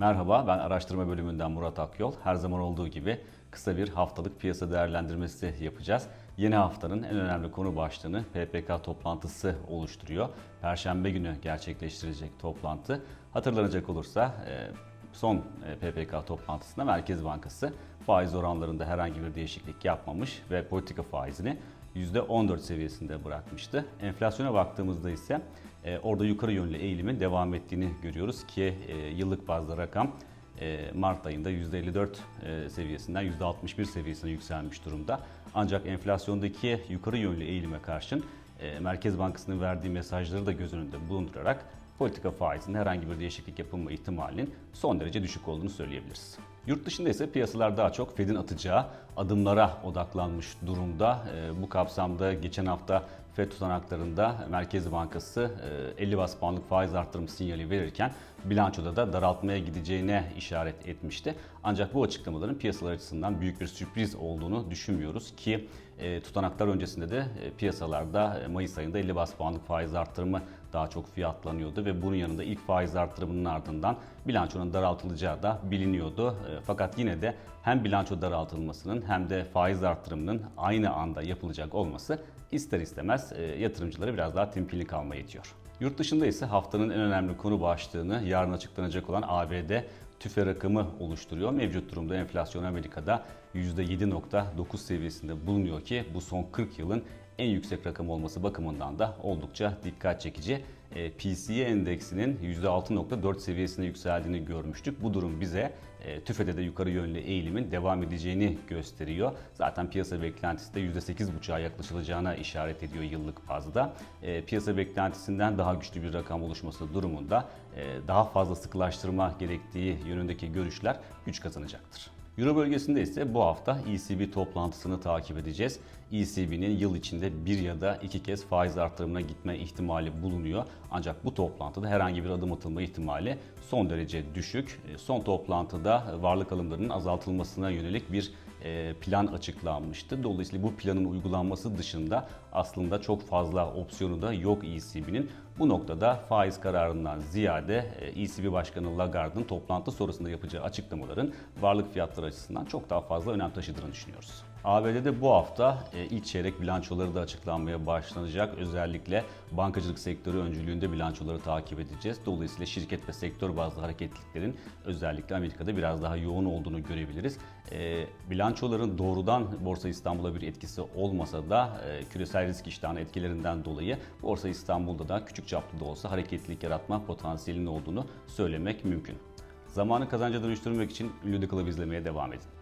Merhaba, ben araştırma bölümünden Murat Akyol. Her zaman olduğu gibi kısa bir haftalık piyasa değerlendirmesi yapacağız. Yeni haftanın en önemli konu başlığını PPK toplantısı oluşturuyor. Perşembe günü gerçekleştirilecek toplantı. Hatırlanacak olursa e, son e, PPK toplantısında Merkez Bankası faiz oranlarında herhangi bir değişiklik yapmamış ve politika faizini %14 seviyesinde bırakmıştı. Enflasyona baktığımızda ise e, orada yukarı yönlü eğilimin devam ettiğini görüyoruz ki e, yıllık bazda rakam e, Mart ayında %54 e, seviyesinden %61 seviyesine yükselmiş durumda. Ancak enflasyondaki yukarı yönlü eğilime karşın e, Merkez Bankası'nın verdiği mesajları da göz önünde bulundurarak politika faizinde herhangi bir değişiklik yapılma ihtimalinin son derece düşük olduğunu söyleyebiliriz. Yurt dışında ise piyasalar daha çok Fed'in atacağı adımlara odaklanmış durumda. E, Bu kapsamda geçen hafta Fed tutanaklarında Merkez Bankası e, 50 bas puanlık faiz arttırım sinyali verirken bilançoda da daraltmaya gideceğine işaret etmişti. Ancak bu açıklamaların piyasalar açısından büyük bir sürpriz olduğunu düşünmüyoruz ki e, tutanaklar öncesinde de e, piyasalarda e, Mayıs ayında 50 bas puanlık faiz arttırımı daha çok fiyatlanıyordu ve bunun yanında ilk faiz artırımının ardından bilançonun daraltılacağı da biliniyordu. E, Fakat yine de hem bilanço daraltılmasının hem de faiz artırımının aynı anda yapılacak olması ister istemez e, yatırımcıları biraz daha temkinli kalmaya itiyor. Yurt dışında ise haftanın en önemli konu başlığını yarın açıklanacak olan ABD tüfe rakamı oluşturuyor. Mevcut durumda enflasyon Amerika'da %7.9 seviyesinde bulunuyor ki bu son 40 yılın en yüksek rakam olması bakımından da oldukça dikkat çekici. E, PCE endeksinin %6.4 seviyesine yükseldiğini görmüştük. Bu durum bize e, tüfede de yukarı yönlü eğilimin devam edeceğini gösteriyor. Zaten piyasa beklentisi de %8.5'a yaklaşılacağına işaret ediyor yıllık bazda. E, Piyasa beklentisinden daha güçlü bir rakam oluşması durumunda e, daha fazla sıkılaştırma gerektiği yönündeki görüşler güç kazanacaktır. Euro bölgesinde ise bu hafta ECB toplantısını takip edeceğiz. ECB'nin yıl içinde bir ya da iki kez faiz artırımına gitme ihtimali bulunuyor. Ancak bu toplantıda herhangi bir adım atılma ihtimali son derece düşük. E, Son toplantıda varlık alımlarının azaltılmasına yönelik bir plan açıklanmıştı. Dolayısıyla bu planın uygulanması dışında aslında çok fazla opsiyonu da yok ECB'nin. Bu noktada faiz kararından ziyade e, ECB Başkanı Lagarde'ın toplantı sonrasında yapacağı açıklamaların varlık fiyatları açısından çok daha fazla önem taşıdığını düşünüyoruz. ABD'de bu hafta e, ilk çeyrek bilançoları da açıklanmaya başlanacak. Özellikle bankacılık sektörü öncülüğünde bilançoları takip edeceğiz. Dolayısıyla şirket ve sektör bazlı hareketliliklerin özellikle Amerika'da biraz daha yoğun olduğunu görebiliriz. E, bilançoların doğrudan Borsa İstanbul'a bir etkisi olmasa da e, küresel risk iştahının etkilerinden dolayı Borsa İstanbul'da da küçük çaplı da olsa hareketlilik yaratma potansiyelinin olduğunu söylemek mümkün. Zamanı kazanca dönüştürmek için ünlü The izlemeye devam edin.